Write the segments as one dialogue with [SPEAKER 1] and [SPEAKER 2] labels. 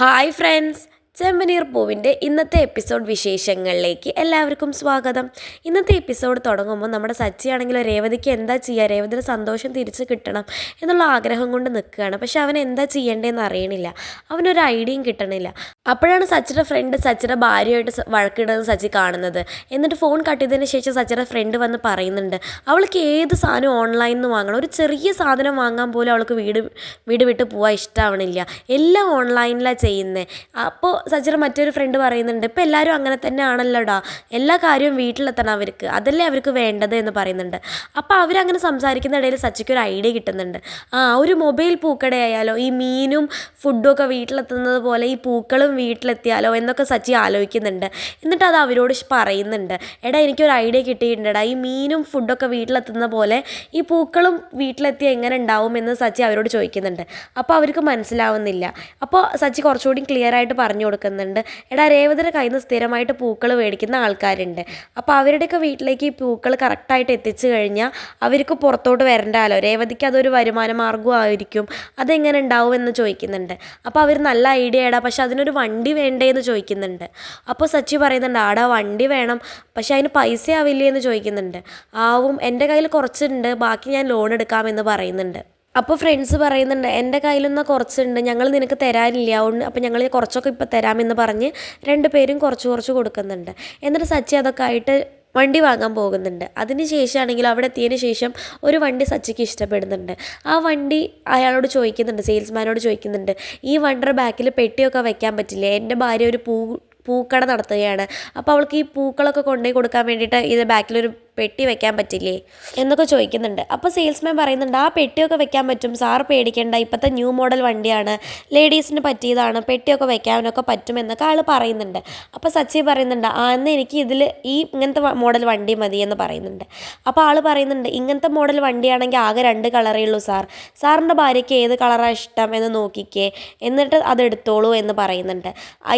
[SPEAKER 1] Hi friends ചെമ്പനീർ പൂവിന്റെ ഇന്നത്തെ episode വിശേഷങ്ങളിലേക്ക് എല്ലാവർക്കും സ്വാഗതം. ഇന്നത്തെ എപ്പിസോഡ് തുടങ്ങുമ്പോൾ നമ്മുടെ സച്ചിയാണെങ്കിൽ രേവതിക്ക് എന്താ ചെയ്യുക? രേവതിയുടെ സന്തോഷം തിരിച്ച് കിട്ടണം എന്നുള്ള ആഗ്രഹം കൊണ്ട് നിൽക്കുകയാണ്. പക്ഷെ അവൻ എന്താ ചെയ്യേണ്ടതെന്ന് അറിയണില്ല. അവനൊരു ഐഡിയയും കിട്ടണില്ല. അപ്പോഴാണ് സച്ചിയുടെ ഫ്രണ്ട് സച്ചിയുടെ ഭാര്യയായിട്ട് വഴക്കിടുന്നത് സച്ചി കാണുന്നത്. എന്നിട്ട് ഫോൺ കട്ട് ചെയ്തതിന് ശേഷം സച്ചിയുടെ ഫ്രണ്ട് വന്ന് പറയുന്നുണ്ട്. അവൾക്ക് ഏത് സാധനം ഓൺലൈനിൽ നിന്ന് വാങ്ങണം. ഒരു ചെറിയ സാധനം വാങ്ങാൻ പോലും അവൾക്ക് വീട് വീട് വിട്ട് പോകാൻ ഇഷ്ടമാവണില്ല എല്ലാം ഓൺലൈനിലാണ് ചെയ്യുന്നത് അപ്പോൾ സച്ചിയുടെ മറ്റൊരു ഫ്രണ്ട് പറയുന്നുണ്ട് ഇപ്പോൾ എല്ലാവരും അങ്ങനെ തന്നെ ആണല്ലോടാ എല്ലാ കാര്യവും വീട്ടിലെത്തണം അവർക്ക്. അതല്ലേ അവർക്ക് വേണ്ടത് എന്ന് പറയുന്നുണ്ട്. അപ്പോൾ അവരങ്ങനെ സംസാരിക്കുന്ന ഇടയിൽ സച്ചിക്ക് ഒരു ഐഡിയ കിട്ടുന്നുണ്ട്. ആ ഒരു മൊബൈൽ പൂക്കടയായാലോ ഈ മീനും ഫുഡും ഒക്കെ വീട്ടിലെത്തുന്നത് പോലെ ഈ പൂക്കളും വീട്ടിലെത്തിയാലോ എന്നൊക്കെ സച്ചി ആലോചിക്കുന്നുണ്ട്. എന്നിട്ട് അത് അവരോട് പറയുന്നുണ്ട്. എടാ എനിക്കൊരു ഐഡിയ കിട്ടിയിട്ടുണ്ടെടാ. ഈ മീനും ഫുഡൊക്കെ വീട്ടിലെത്തുന്ന പോലെ ഈ പൂക്കളും വീട്ടിലെത്തി എങ്ങനെ ഉണ്ടാവും എന്ന് സച്ചി അവരോട് ചോദിക്കുന്നുണ്ട്. അപ്പോൾ അവർക്ക് മനസ്സിലാവുന്നില്ല. അപ്പോൾ സച്ചി കുറച്ചുകൂടി ക്ലിയർ ആയിട്ട് പറഞ്ഞു കൊടുക്കുന്നുണ്ട്. എടാ രേവതിയുടെ കയ്യിൽ നിന്ന് സ്ഥിരമായിട്ട് പൂക്കൾ മേടിക്കുന്ന ആൾക്കാരുണ്ട്. അപ്പോൾ അവരുടെയൊക്കെ വീട്ടിലേക്ക് ഈ പൂക്കൾ കറക്റ്റായിട്ട് എത്തിച്ചു കഴിഞ്ഞാൽ അവർക്ക് പുറത്തോട്ട് വരണ്ടാലോ രേവതിക്ക് അതൊരു വരുമാന മാർഗമായിരിക്കും അതെങ്ങനെ ഉണ്ടാവും എന്ന് ചോദിക്കുന്നുണ്ട്. അപ്പോൾ അവർ നല്ല ഐഡിയ ഇടാം പക്ഷെ അതിനൊരു വണ്ടി വേണ്ടേ എന്ന് ചോദിക്കുന്നുണ്ട്. അപ്പോൾ സച്ചി പറയുന്നുണ്ട് ആടാ വണ്ടി വേണം പക്ഷേ അതിന് പൈസ ആവില്ലേ എന്ന് ചോദിക്കുന്നുണ്ട്. ആവും എന്റെ കയ്യിൽ കുറച്ചുണ്ട് ബാക്കി ഞാൻ ലോൺ എടുക്കാമെന്ന് പറയുന്നുണ്ട്. അപ്പോൾ ഫ്രണ്ട്സ് പറയുന്നുണ്ട് എന്റെ കയ്യിലൊന്ന് കുറച്ചുണ്ട് ഞങ്ങൾ നിനക്ക് തരാനില്ല അതുകൊണ്ട് അപ്പോൾ ഞങ്ങൾ കുറച്ചൊക്കെ ഇപ്പോൾ തരാമെന്ന് പറഞ്ഞ് രണ്ട് പേരും കുറച്ച് കുറച്ച് കൊടുക്കുന്നുണ്ട്. എന്നിട്ട് സച്ചി അതൊക്കെ ആയിട്ട് വണ്ടി വാങ്ങാൻ പോകുന്നുണ്ട്. അതിന് ശേഷമാണെങ്കിൽ അവിടെ എത്തിയതിന് ശേഷം ഒരു വണ്ടി സച്ചിക്ക് ഇഷ്ടപ്പെടുന്നുണ്ട്. ആ വണ്ടി അയാളോട് ചോദിക്കുന്നുണ്ട് സെയിൽസ്മാനോട് ചോദിക്കുന്നുണ്ട് ഈ വണ്ടർ ബാക്കിൽ പെട്ടിയൊക്കെ വെക്കാൻ പറ്റില്ല? എന്റെ ഭാര്യ ഒരു പൂ പൂക്കട നടത്തുകയാണ്. അപ്പോൾ അവൾക്ക് ഈ പൂക്കളൊക്കെ കൊണ്ടുപോയി കൊടുക്കാൻ വേണ്ടിയിട്ട് ഇത് ബാക്കിലൊരു പെട്ടി വെക്കാൻ പറ്റില്ലേ? എന്നൊക്കെ ചോദിക്കുന്നുണ്ട്. അപ്പോൾ സെയിൽസ്മാൻ പറയുന്നുണ്ട് ആ പെട്ടിയൊക്കെ വെക്കാൻ പറ്റും. സാർ പേടിക്കേണ്ട. ഇപ്പോഴത്തെ ന്യൂ മോഡൽ വണ്ടിയാണ്. ലേഡീസിന് പറ്റിയതാണ്. പെട്ടിയൊക്കെ വെക്കാനൊക്കെ പറ്റും എന്നൊക്കെ ആൾ പറയുന്നുണ്ട്. അപ്പോൾ സച്ചി പറയുന്നുണ്ട് ആ എന്നാൽ എനിക്ക് ഇതിൽ ഈ ഇങ്ങനത്തെ മോഡൽ വണ്ടി മതി എന്ന് പറയുന്നുണ്ട്. അപ്പോൾ ആൾ പറയുന്നുണ്ട് ഇങ്ങനത്തെ മോഡൽ വണ്ടിയാണെങ്കിൽ ആകെ രണ്ട് കളറേ ഉള്ളൂ സാർ. സാറിന്റെ ഭാര്യയ്ക്ക് ഏത് കളറാണ് ഇഷ്ടം എന്ന് നോക്കിക്കേ. എന്നിട്ട് അത് എടുത്തോളൂ എന്ന് പറയുന്നുണ്ട്.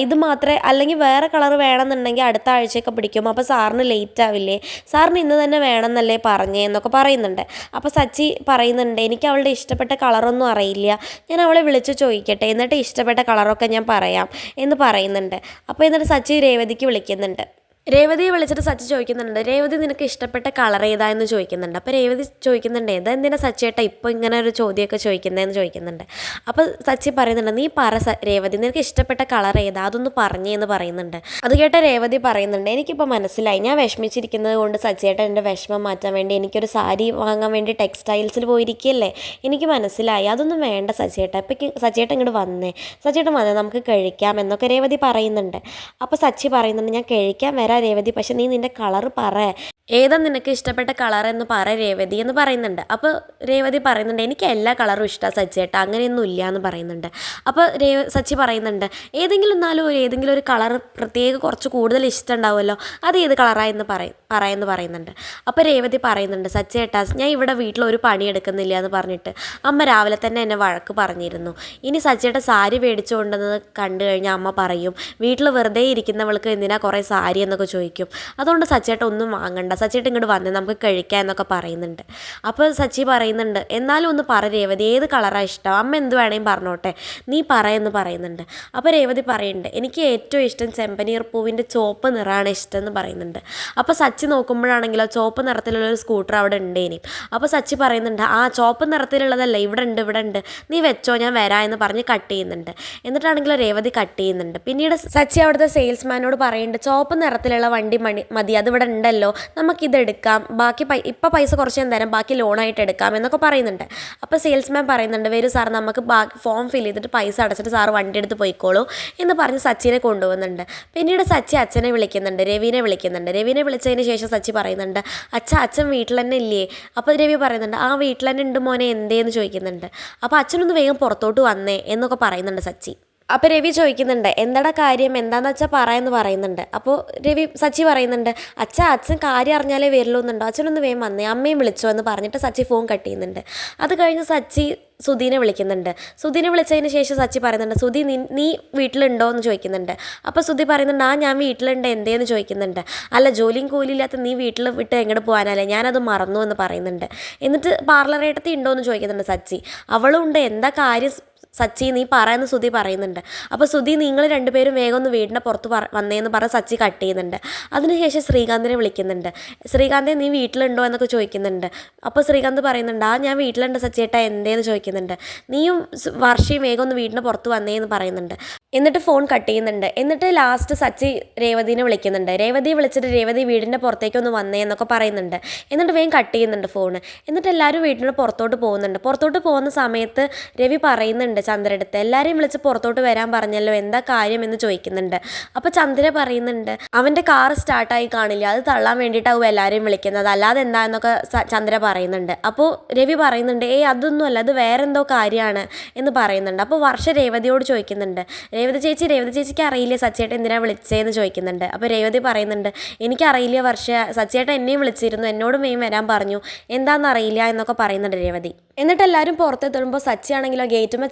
[SPEAKER 1] ഇത് മാത്രമേ അല്ലെങ്കിൽ വേറെ കളർ വേണമെന്നുണ്ടെങ്കിൽ അടുത്ത ആഴ്ചയൊക്കെ പിടിക്കും. അപ്പോൾ സാറിന് ലേറ്റ് ആവില്ലേ? സാറിന് ഇന്ന് തന്നെ വേണമെന്നല്ലേ പറഞ്ഞേ എന്നൊക്കെ പറയുന്നുണ്ട്. അപ്പോൾ സച്ചി പറയുന്നുണ്ട് എനിക്ക് അവളുടെ ഇഷ്ടപ്പെട്ട കളറൊന്നും അറിയില്ല. ഞാൻ അവളെ വിളിച്ച് ചോദിക്കട്ടെ എന്നിട്ട് ഇഷ്ടപ്പെട്ട കളറൊക്കെ ഞാൻ പറയാം എന്ന് പറയുന്നുണ്ട്. അപ്പോൾ എന്നിട്ട് സച്ചി രേവതിക്ക് വിളിക്കുന്നുണ്ട്. രേവതിയെ വിളിച്ചിട്ട് സച്ചി ചോദിക്കുന്നുണ്ട് രേവതി നിനക്ക് ഇഷ്ടപ്പെട്ട കളർ ഏതാ? എന്ന് ചോദിക്കുന്നുണ്ട്. അപ്പോൾ രേവതി ചോദിക്കുന്നുണ്ട് ഏതാ എന്തിനാ സച്ചിയേട്ടാ ഇപ്പോൾ ഇങ്ങനെ ഒരു ചോദ്യമൊക്കെ ചോദിക്കുന്നതെന്ന് ചോദിക്കുന്നുണ്ട്. അപ്പോൾ സച്ചി പറയുന്നുണ്ട് നീ പറ രേവതി നിനക്ക് ഇഷ്ടപ്പെട്ട കളർ ഏതാ? അതൊന്ന് പറഞ്ഞേന്ന് പറയുന്നുണ്ട്. അത് കേട്ട രേവതി പറയുന്നുണ്ട് എനിക്കിപ്പോൾ മനസ്സിലായി. ഞാൻ വിഷമിച്ചിരിക്കുന്നത് കൊണ്ട് സച്ചിയേട്ടൻ എന്റെ വിഷമം മാറ്റാൻ വേണ്ടി എനിക്കൊരു സാരി വാങ്ങാൻ വേണ്ടി ടെക്സ്റ്റൈൽസിൽ പോയിരിക്കുകയല്ലേ? എനിക്ക് മനസ്സിലായി. അതൊന്നും വേണ്ട സച്ചിയേട്ട ഇപ്പം സച്ചിയേട്ടൻ ഇങ്ങോട്ട് വന്നേ. സച്ചിയേട്ടൻ വന്നേ നമുക്ക് കഴിക്കാം എന്നൊക്കെ രേവതി പറയുന്നുണ്ട്. അപ്പോൾ സച്ചി പറയുന്നുണ്ട് ഞാൻ കഴിക്കാൻ വരാം രേവതി പക്ഷെ നീ നിന്റെ കളറ് പറ. ഏതാ നിനക്ക് ഇഷ്ടപ്പെട്ട കളർ എന്ന് പറ രേവതി എന്ന് പറയുന്നുണ്ട്. അപ്പോൾ രേവതി പറയുന്നുണ്ട് എനിക്ക് എല്ലാ കളറും ഇഷ്ടമാണ് സച്ചി ചേട്ടാ അങ്ങനെയൊന്നും ഇല്ല എന്ന് പറയുന്നുണ്ട്. അപ്പോൾ രേവ സച്ചി പറയുന്നുണ്ട് ഏതെങ്കിലും എന്നാലും ഒരു ഏതെങ്കിലും ഒരു കളർ പ്രത്യേക കുറച്ച് കൂടുതൽ ഇഷ്ടം ഉണ്ടാവുമല്ലോ അത് ഏത് കളറായെന്ന് പറയും പറയാമെന്ന് പറയുന്നുണ്ട്. അപ്പോൾ രേവതി പറയുന്നുണ്ട് സച്ചി ചേട്ടാ ഞാൻ ഇവിടെ വീട്ടിൽ ഒരു പണി എടുക്കുന്നില്ല എന്ന് പറഞ്ഞിട്ട് അമ്മ രാവിലെ തന്നെ എന്നെ വഴക്ക് പറഞ്ഞിരുന്നു. ഇനി സച്ചിയുടെ സാരി മേടിച്ചു കൊണ്ടുവന്നത് കണ്ടു കഴിഞ്ഞാൽ അമ്മ പറയും വീട്ടിൽ വെറുതെ ഇരിക്കുന്നവൾക്ക് എന്തിനാ കുറേ സാരി എന്നൊക്കെ ചോദിക്കും. അതുകൊണ്ട് സച്ചേട്ട ഒന്നും വാങ്ങണ്ട സച്ചേട്ട ഇങ്ങോട്ട് വന്നേ നമുക്ക് കഴിക്കാം എന്നൊക്കെ പറയുന്നുണ്ട്. അപ്പോൾ സച്ചി പറയുന്നുണ്ട് എന്നാലും ഒന്ന് പറ രേവതി ഏത് കളറാണ് ഇഷ്ടം? അമ്മ എന്ത് വേണേലും പറഞ്ഞോട്ടെ നീ പറയെന്ന് പറയുന്നുണ്ട്. അപ്പോൾ രേവതി പറയുന്നുണ്ട് എനിക്ക് ഏറ്റവും ഇഷ്ടം ചെമ്പനീർ പൂവിന്റെ ചുവപ്പ് നിറമാണ് ഇഷ്ടം എന്ന് പറയുന്നുണ്ട്. അപ്പോൾ സച്ചി നോക്കുമ്പോഴാണെങ്കിലോ ചുവപ്പ് നിറത്തിലുള്ളൊരു സ്കൂട്ടർ അവിടെ ഉണ്ടേനി. അപ്പോൾ സച്ചി പറയുന്നുണ്ട് ആ ചുവപ്പ് നിറത്തിലുള്ളതല്ല ഇവിടെ ഉണ്ട് ഇവിടെ ഉണ്ട്. നീ വെച്ചോ ഞാൻ വരാം എന്ന് പറഞ്ഞ് കട്ട് ചെയ്യുന്നുണ്ട്. എന്നിട്ടാണെങ്കിലോ രേവതി കട്ട് ചെയ്യുന്നുണ്ട്. പിന്നീട് സച്ചി അവിടുത്തെ സെയിൽസ്മാനോട് പറയുന്നുണ്ട് ചുവപ്പ് നിറത്തിലുള്ള വണ്ടി മണി മതി അത് ഇവിടെ ഉണ്ടല്ലോ. നമുക്കിത് എടുക്കാം ബാക്കി പൈ ഇപ്പം പൈസ കുറച്ച് തരാം. ബാക്കി ലോണായിട്ട് എടുക്കാം എന്നൊക്കെ പറയുന്നുണ്ട്. അപ്പോൾ സെയിൽസ്മാൻ പറയുന്നുണ്ട് വരൂ സാർ നമുക്ക് ബാക്കി ഫോം ഫിൽ ചെയ്തിട്ട് പൈസ അടച്ചിട്ട് സാർ വണ്ടി എടുത്ത് പോയിക്കോളൂ എന്ന് പറഞ്ഞ് സച്ചിനെ കൊണ്ടുപോകുന്നുണ്ട് പിന്നീട് സച്ചി അച്ഛനെ വിളിക്കുന്നുണ്ട് രവിനെ വിളിക്കുന്നുണ്ട്. രവിനെ വിളിച്ചതിന് ശേഷം സച്ചി പറയുന്നുണ്ട് അച്ഛ അച്ഛൻ വീട്ടിൽ തന്നെ ഇല്ലേ? അപ്പോൾ രവി പറയുന്നുണ്ട് ആ വീട്ടിൽ തന്നെ ഉണ്ട് മോനെ എന്തേന്ന് ചോദിക്കുന്നുണ്ട്? അപ്പോൾ അച്ഛനൊന്ന് വേഗം പുറത്തോട്ട് വന്നേ എന്നൊക്കെ പറയുന്നുണ്ട് സച്ചി. അപ്പോൾ രവി ചോദിക്കുന്നുണ്ട് എന്താടാ കാര്യം? എന്താന്ന് വെച്ചാൽ പറയാന്ന് പറയുന്നുണ്ട്. അപ്പോൾ രവി സച്ചി പറയുന്നുണ്ട് അച്ഛ അച്ഛൻ കാര്യം അറിഞ്ഞാലേ വരുള്ളൂ എന്നുണ്ടോ അച്ഛനൊന്ന് വേഗം വന്നേ അമ്മയും വിളിച്ചോ എന്ന് പറഞ്ഞിട്ട് സച്ചി ഫോൺ കട്ട് ചെയ്യുന്നുണ്ട്. അത് കഴിഞ്ഞ് സച്ചി സുധീനെ വിളിക്കുന്നുണ്ട്. സുധീനെ വിളിച്ചതിന് ശേഷം സച്ചി പറയുന്നുണ്ട് സുധി നീ നീ വീട്ടിലുണ്ടോ? എന്ന് ചോദിക്കുന്നുണ്ട്. അപ്പോൾ സുധി പറയുന്നുണ്ട് ആ ഞാൻ വീട്ടിലുണ്ട് എന്തേന്ന്? ചോദിക്കുന്നുണ്ട്. അല്ല ജോലിയും കൂലിയില്ലാത്ത നീ വീട്ടിൽ വിട്ട് എങ്ങോട്ട് പോകാനല്ലേ ഞാനത് മറന്നു എന്ന് പറയുന്നുണ്ട്. എന്നിട്ട് പാർലറേട്ടത്തി ഉണ്ടോ എന്ന് ചോദിക്കുന്നുണ്ട് സച്ചി. അവളും ഉണ്ട് എന്താ കാര്യം? സച്ചി നീ പറയുന്ന സുധി പറയുന്നുണ്ട്. അപ്പോൾ സുധി നിങ്ങൾ രണ്ടുപേരും വേഗം ഒന്ന് വീടിന്റെ പുറത്ത് പറ വന്നേന്ന് പറഞ്ഞ് സച്ചി കട്ട് ചെയ്യുന്നുണ്ട്. അതിനുശേഷം ശ്രീകാന്തിനെ വിളിക്കുന്നുണ്ട്. ശ്രീകാന്തെ നീ വീട്ടിലുണ്ടോ? എന്നൊക്കെ ചോദിക്കുന്നുണ്ട്. അപ്പോൾ ശ്രീകാന്ത് പറയുന്നുണ്ട് ആ ഞാൻ വീട്ടിലുണ്ട് സച്ചിയേട്ടാ എന്തേന്ന്? ചോദിക്കുന്നുണ്ട്. നീയും വർഷയും വേഗം ഒന്ന് വീടിന്റെ പുറത്ത് വന്നേന്ന് പറയുന്നുണ്ട്. എന്നിട്ട് ഫോൺ കട്ട് ചെയ്യുന്നുണ്ട്. എന്നിട്ട് ലാസ്റ്റ് സച്ചി രേവതിനെ വിളിക്കുന്നുണ്ട്. രേവതി വിളിച്ചിട്ട് രേവതി വീടിന്റെ പുറത്തേക്ക് ഒന്ന് വന്നേ എന്നൊക്കെ പറയുന്നുണ്ട്. എന്നിട്ട് വേഗം കട്ട് ചെയ്യുന്നുണ്ട് ഫോൺ എന്നിട്ട് എല്ലാവരും വീടിന്റെ പുറത്തോട്ട് പോകുന്നുണ്ട്. പുറത്തോട്ട് പോകുന്ന സമയത്ത് രവി പറയുന്നുണ്ട് ചന്ദ്രടുത്ത് എല്ലാവരെയും വിളിച്ച് പുറത്തോട്ട് വരാൻ പറഞ്ഞല്ലോ എന്താ കാര്യം എന്ന് ചോദിക്കുന്നുണ്ട്. അപ്പോൾ ചന്ദ്ര പറയുന്നുണ്ട് അവന്റെ കാർ സ്റ്റാർട്ടായി കാണില്ല അത് തള്ളാൻ വേണ്ടിയിട്ടാവും എല്ലാവരെയും വിളിക്കുന്നത്. അല്ലാതെ എന്താ? എന്നൊക്കെ ചന്ദ്ര പറയുന്നുണ്ട്. അപ്പോൾ രവി പറയുന്നുണ്ട് ഏയ് അതൊന്നുമല്ല അത് വേറെന്തോ കാര്യമാണ് എന്ന് പറയുന്നുണ്ട്. അപ്പോൾ വർഷ രേവതിയോട് ചോദിക്കുന്നുണ്ട് രേവതി ചേച്ചി രേവതി ചേച്ചിക്ക് അറിയില്ലേ സച്ചേട്ടൻ എന്തിനാ വിളിച്ചതെന്ന് ചോദിക്കുന്നുണ്ട്. അപ്പോൾ രേവതി പറയുന്നുണ്ട് എനിക്കറിയില്ല വർഷ സച്ചേട്ടൻ എന്നെയും വിളിച്ചിരുന്നു എന്നോടും മെയിൻ വരാൻ പറഞ്ഞു. എന്താണെന്നറിയില്ല എന്നൊക്കെ പറയുന്നുണ്ട് രേവതി. എന്നിട്ട് എല്ലാവരും പുറത്തെത്തുമ്പോൾ സച്ചി ആണെങ്കിലോ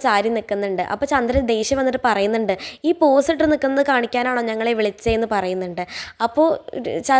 [SPEAKER 1] ചാരി നിൽക്കുന്നുണ്ട് അപ്പോൾ ചന്ദ്രൻ ദേഷ്യം വന്നിട്ട് പറയുന്നുണ്ട് ഈ പോസ് ഇട്ട് നിൽക്കുന്നത് കാണിക്കാനാണോ ഞങ്ങളെ വിളിച്ചതെന്ന് പറയുന്നുണ്ട്. അപ്പോൾ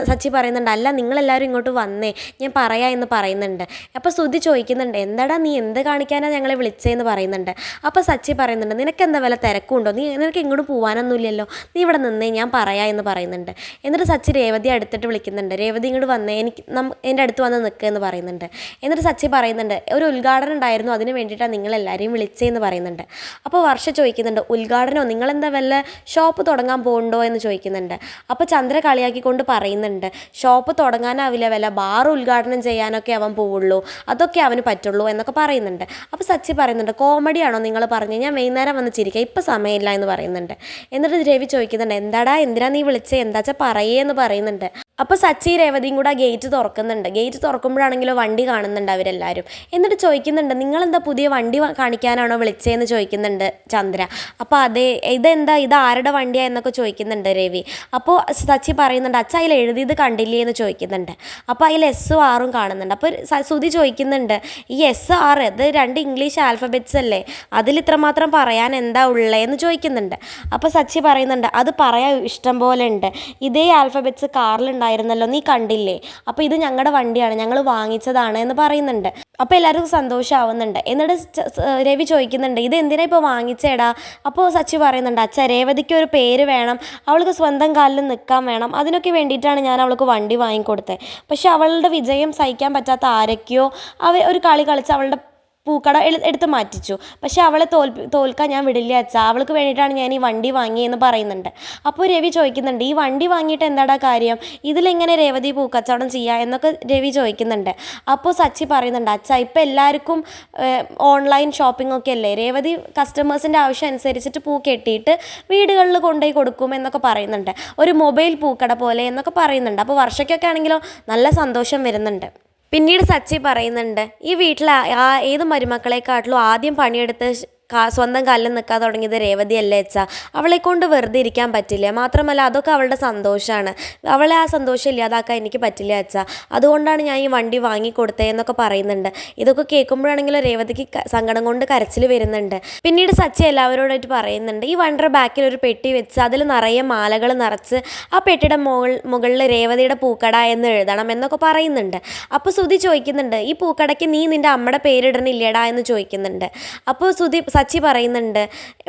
[SPEAKER 1] സച്ചി പറയുന്നുണ്ട് അല്ല നിങ്ങളെല്ലാവരും ഇങ്ങോട്ട് വന്നേ ഞാൻ പറയാ എന്ന് പറയുന്നുണ്ട്. അപ്പോൾ ശ്രുതി ചോദിക്കുന്നുണ്ട് എന്താടാ നീ എന്ത് കാണിക്കാനാണ് ഞങ്ങളെ വിളിച്ചതെന്ന് പറയുന്നുണ്ട്. അപ്പോൾ സച്ചി പറയുന്നുണ്ട് നിനക്ക് എന്താ വല്ല തിരക്കുണ്ടോ? നീ നിനക്ക് ഇങ്ങോട്ട് പോകാനൊന്നുമില്ലല്ലോ നീ ഇവിടെ നിന്നേ ഞാൻ പറയാ എന്ന് പറയുന്നുണ്ട്. എന്നിട്ട് സച്ചി രേവതി അടുത്തിട്ട് വിളിക്കുന്നുണ്ട് രേവതി ഇങ്ങോട്ട് വന്നേ എനിക്ക് നം എന്റെ അടുത്ത് വന്ന് നിൽക്കുക എന്ന് പറയുന്നുണ്ട്. എന്നിട്ട് സച്ചി പറയുന്നുണ്ട് ഒരു ഉദ്ഘാടനം ഉണ്ടായിരുന്നു അതിന് വേണ്ടിയിട്ടാണ് നിങ്ങളെല്ലാവരെയും വിളിച്ചതെന്ന് പറയുന്നുണ്ട്. അപ്പോൾ വർഷ ചോദിക്കുന്നുണ്ട് ഉദ്ഘാടനമോ നിങ്ങളെന്താ വല്ല ഷോപ്പ് തുടങ്ങാൻ പോകുന്നുണ്ടോ എന്ന് ചോദിക്കുന്നുണ്ട്. അപ്പോൾ ചന്ദ്ര കളിയാക്കിക്കൊണ്ട് പറയുന്നുണ്ട് ഷോപ്പ് തുടങ്ങാനാവില്ല വല്ല ബാർ ഉദ്ഘാടനം ചെയ്യാനൊക്കെ അവൻ പോവുള്ളൂ. അതൊക്കെ അവന് പറ്റുള്ളൂ എന്നൊക്കെ പറയുന്നുണ്ട്. അപ്പോൾ സച്ചി പറയുന്നുണ്ട് കോമഡിയാണോ നിങ്ങൾ പറഞ്ഞു? ഞാൻ വൈകുന്നേരം വന്ന് ചിരിക്കുക ഇപ്പം സമയമില്ല എന്ന് പറയുന്നുണ്ട്. എന്നിട്ട് രവി ചോദിക്കുന്നുണ്ട് എന്താടാ എന്തിനാ നീ വിളിച്ചേ? എന്താച്ചാ പറയേ? എന്ന് പറയുന്നുണ്ട്. അപ്പോൾ സച്ചി രേവതിയും കൂടെ ഗേറ്റ് തുറക്കുന്നുണ്ട്. ഗേറ്റ് തുറക്കുമ്പോഴാണെങ്കിലോ വണ്ടി കാണുന്നുണ്ട് അവരെല്ലാവരും എന്നിട്ട് ചോദിക്കുന്നുണ്ട് നിങ്ങളെന്താ പുതിയ വണ്ടി കാണിക്കാനാണോ വിളിച്ചതെന്ന് ചോദിക്കുന്നുണ്ട് ചന്ദ്ര. അപ്പോൾ അതെ ഇതെന്താ ഇത് ആരുടെ വണ്ടിയാ? എന്നൊക്കെ ചോദിക്കുന്നുണ്ട് രവി. അപ്പോൾ സച്ചി പറയുന്നുണ്ട് അച്ഛ അതിൽ എഴുതിയത് കണ്ടില്ലേ? എന്ന് ചോദിക്കുന്നുണ്ട്. അപ്പോൾ അതിൽ എസ്സും ആറും കാണുന്നുണ്ട്. അപ്പോൾ സുതി ചോദിക്കുന്നുണ്ട് ഈ എസ് ആർ ഇത് രണ്ട് ഇംഗ്ലീഷ് ആൽഫബറ്റ്സ് അല്ലേ? അതിൽ ഇത്രമാത്രം പറയാൻ എന്താ ഉള്ളതെന്ന് ചോദിക്കുന്നുണ്ട്. അപ്പോൾ സച്ചി പറയുന്നുണ്ട് അത് പറയാൻ ഇഷ്ടം പോലെ ഉണ്ട്. ഇതേ ആൽഫബറ്റ്സ് കാറിലുണ്ടായിരുന്നല്ലോ നീ കണ്ടില്ലേ? അപ്പോൾ ഇത് ഞങ്ങളുടെ വണ്ടിയാണ് ഞങ്ങൾ വാങ്ങിച്ചതാണ് എന്ന് പറയുന്നുണ്ട്. അപ്പോൾ എല്ലാവർക്കും സന്തോഷമാവുന്നുണ്ട് എന്നിട്ട് രവി ചോദിക്കുന്നുണ്ട് ഇത് എന്തിനാ ഇപ്പോൾ വാങ്ങിച്ചേടാ? അപ്പോൾ സച്ചി പറയുന്നുണ്ട് അച്ഛ രേവതിക്ക് ഒരു പേര് വേണം അവൾക്ക് സ്വന്തം കാലിൽ നിൽക്കാൻ വേണം അതിനൊക്കെ വേണ്ടിയിട്ടാണ് ഞാൻ അവൾക്ക് വണ്ടി വാങ്ങിക്കൊടുത്തത് പക്ഷെ അവളുടെ വിജയം സഹിക്കാൻ പറ്റാത്ത ആരൊക്കെയോ അവ ഒരു കളി കളിച്ച് അവളുടെ പൂക്കട എടുത്ത് മാറ്റിച്ചു. പക്ഷേ അവളെ തോൽപ്പി തോൽക്കാൻ ഞാൻ വിടില്ല അച്ഛാ. അവൾക്ക് വേണ്ടിയിട്ടാണ് ഞാൻ ഈ വണ്ടി വാങ്ങിയെന്ന് പറയുന്നുണ്ട്. അപ്പോൾ രവി ചോദിക്കുന്നുണ്ട് ഈ വണ്ടി വാങ്ങിയിട്ട് എന്താടാ കാര്യം? ഇതിലെങ്ങനെ രേവതി പൂക്കച്ചവടം ചെയ്യുക എന്നൊക്കെ രവി ചോദിക്കുന്നുണ്ട്. അപ്പോൾ സച്ചി പറയുന്നുണ്ട് അച്ഛാ ഇപ്പോൾ എല്ലാവർക്കും ഓൺലൈൻ ഷോപ്പിംഗ് ഒക്കെ അല്ലേ? രേവതി കസ്റ്റമേഴ്സിന്റെ ആവശ്യം അനുസരിച്ചിട്ട് പൂ കെട്ടിയിട്ട് വീടുകളിൽ കൊണ്ടുപോയി കൊടുക്കും എന്നൊക്കെ പറയുന്നുണ്ട്. ഒരു മൊബൈൽ പൂക്കട പോലെ എന്നൊക്കെ പറയുന്നുണ്ട്. അപ്പോൾ വർഷയ്ക്കൊക്കെ ആണെങ്കിലോ നല്ല സന്തോഷം വരുന്നുണ്ട്. പിന്നീട് സച്ചി പറയുന്നുണ്ട് ഈ വീട്ടിൽ ആ ഏത് മരുമക്കളെക്കാട്ടിലും ആദ്യം പണിയെടുത്ത് സ്വന്തം കാലിൽ നിൽക്കാൻ തുടങ്ങിയത് രേവതി അല്ലേ അച്ഛാ? അവളെ കൊണ്ട് വെറുതെ ഇരിക്കാൻ പറ്റില്ല. മാത്രമല്ല അതൊക്കെ അവളുടെ സന്തോഷമാണ് അവളെ ആ സന്തോഷം ഇല്ലാതാക്കാൻ എനിക്ക് പറ്റില്ല അച്ഛാ. അതുകൊണ്ടാണ് ഞാൻ ഈ വണ്ടി വാങ്ങിക്കൊടുത്തത് എന്നൊക്കെ പറയുന്നുണ്ട്. ഇതൊക്കെ കേൾക്കുമ്പോഴാണെങ്കിലും രേവതിക്ക് സങ്കടം കൊണ്ട് കരച്ചിൽ വരുന്നുണ്ട്. പിന്നീട് സച്ചി എല്ലാവരോടായിട്ട് പറയുന്നുണ്ട് ഈ വണ്ടിയുടെ ബാക്കിൽ ഒരു പെട്ടി വെച്ച് അതിൽ നിറയെ മാലകൾ നിറച്ച് ആ പെട്ടിയുടെ മുകൾ മുകളിൽ രേവതിയുടെ പൂക്കട എന്ന് എഴുതണം എന്നൊക്കെ പറയുന്നുണ്ട്. അപ്പോൾ സുധി ചോദിക്കുന്നുണ്ട് ഈ പൂക്കടയ്ക്ക് നീ നിന്റെ അമ്മയുടെ പേരിടണില്ലേടാ? എന്ന് ചോദിക്കുന്നുണ്ട്. അപ്പോൾ സുധി സച്ചി പറയുന്നുണ്ട്.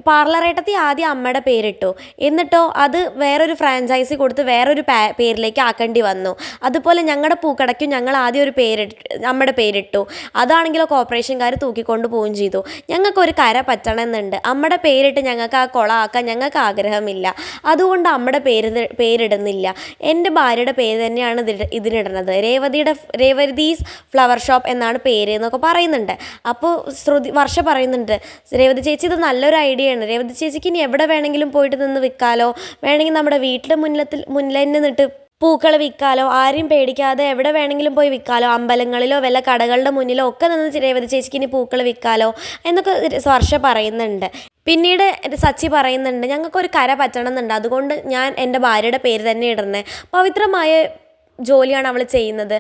[SPEAKER 1] പാർലറേട്ടത്തി ആദ്യം അമ്മയുടെ പേരിട്ടു. എന്നിട്ടോ അത് വേറൊരു ഫ്രാഞ്ചൈസി കൊടുത്ത് വേറൊരു പേരിലേക്ക് ആക്കേണ്ടി വന്നു. അതുപോലെ ഞങ്ങളുടെ പൂക്കടയ്ക്കും ഞങ്ങൾ ആദ്യം ഒരു പേരിട്ട് അമ്മയുടെ പേരിട്ടു. അതാണെങ്കിലോ കോർപ്പറേഷൻകാർ തൂക്കിക്കൊണ്ട് പോവുകയും ചെയ്തു. ഞങ്ങൾക്കൊരു കര പറ്റണമെന്നുണ്ട്. അമ്മയുടെ പേരിട്ട് ഞങ്ങൾക്ക് ആ കുള ആക്കാൻ ഞങ്ങൾക്ക് ആഗ്രഹമില്ല. അതുകൊണ്ട് അമ്മയുടെ പേര് പേരിടുന്നില്ല. എന്റെ ഭാര്യയുടെ പേര് തന്നെയാണ് ഇതിനിടുന്നത്. രേവതിയുടെ രേവതീസ് ഫ്ലവർ ഷോപ്പ് എന്നാണ് പേര് എന്നൊക്കെ പറയുന്നുണ്ട്. അപ്പോൾ ശ്രുതി വർഷ പറയുന്നുണ്ട് രേവതി ചേച്ചി ഇത് നല്ലൊരു ഐഡിയ ആണ്. രേവതി ചേച്ചിക്ക് ഇനി എവിടെ വേണമെങ്കിലും പോയിട്ട് നിന്ന് വിൽക്കാലോ? വേണമെങ്കിൽ നമ്മുടെ വീട്ടിലെ മുന്നിലത്തിൽ മുന്നിൽ തന്നെ നിന്നിട്ട് പൂക്കൾ വിൽക്കാലോ? ആരെയും പേടിക്കാതെ എവിടെ വേണമെങ്കിലും പോയി വിൽക്കാലോ? അമ്പലങ്ങളിലോ വല്ല കടകളുടെ മുന്നിലോ ഒക്കെ നിന്ന് രേവതി ചേച്ചിക്ക് ഇനി പൂക്കൾ വിൽക്കാലോ? എന്നൊക്കെ സ്വർഷ പറയുന്നുണ്ട്. പിന്നീട് സച്ചി പറയുന്നുണ്ട് ഞങ്ങൾക്കൊരു കര പറ്റണമെന്നുണ്ട്. അതുകൊണ്ട് ഞാൻ എന്റെ ഭാര്യയുടെ പേര് തന്നെ ഇടുന്നത് പവിത്രമായ ജോലിയാണ് അവൾ ചെയ്യുന്നത്.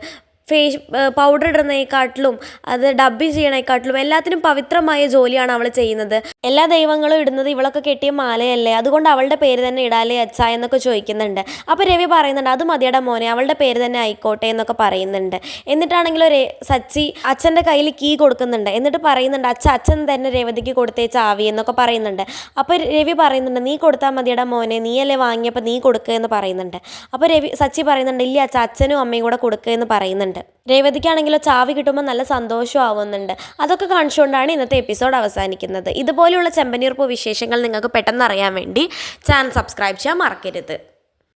[SPEAKER 1] ഫേസ് പൗഡർ ഇടുന്നതിനെക്കാട്ടിലും അത് ഡബ്ബി ചെയ്യണേക്കാട്ടിലും എല്ലാത്തിനും പവിത്രമായ ജോലിയാണ് അവൾ ചെയ്യുന്നത്. എല്ലാ ദൈവങ്ങളും ഇടുന്നത് ഇവളൊക്കെ കെട്ടിയ മാലയല്ലേ? അതുകൊണ്ട് അവളുടെ പേര് തന്നെ ഇടാലേ അച്ഛ എന്നൊക്കെ ചോദിക്കുന്നുണ്ട്. അപ്പോൾ രവി പറയുന്നുണ്ട് അത് മതിയുടെ മോനെ അവളുടെ പേര് തന്നെ ആയിക്കോട്ടെ എന്നൊക്കെ പറയുന്നുണ്ട്. എന്നിട്ടാണെങ്കിലും രേ സച്ചി അച്ഛന്റെ കയ്യിൽ കീ കൊടുക്കുന്നുണ്ട്. എന്നിട്ട് പറയുന്നുണ്ട് അച്ഛ അച്ഛൻ തന്നെ രേവതിക്ക് കൊടുത്തേ ചാവി എന്നൊക്കെ പറയുന്നുണ്ട്. അപ്പോൾ രവി പറയുന്നുണ്ട് നീ കൊടുത്താൽ മതിയുടെ മോനെ നീയല്ലേ വാങ്ങിയപ്പോൾ നീ കൊടുക്കുക എന്ന് പറയുന്നുണ്ട്. അപ്പോൾ രവി സച്ചി പറയുന്നുണ്ട് ഇല്ല അച്ഛ അച്ഛനും അമ്മയും കൂടെ കൊടുക്കുക എന്ന് പറയുന്നുണ്ട്. രേവതിക്കാണെങ്കിലോ ചാവി കിട്ടുമ്പോൾ നല്ല സന്തോഷം ആവുന്നുണ്ട്. അതൊക്കെ കാണിച്ചുകൊണ്ടാണ് ഇന്നത്തെ എപ്പിസോഡ് അവസാനിക്കുന്നത്. ഇതുപോലെയുള്ള ചെമ്പനീർപ്പൂ വിശേഷങ്ങൾ നിങ്ങൾക്ക് പെട്ടെന്ന് അറിയാൻ വേണ്ടി ചാനൽ സബ്സ്ക്രൈബ് ചെയ്യാൻ മറക്കരുത്.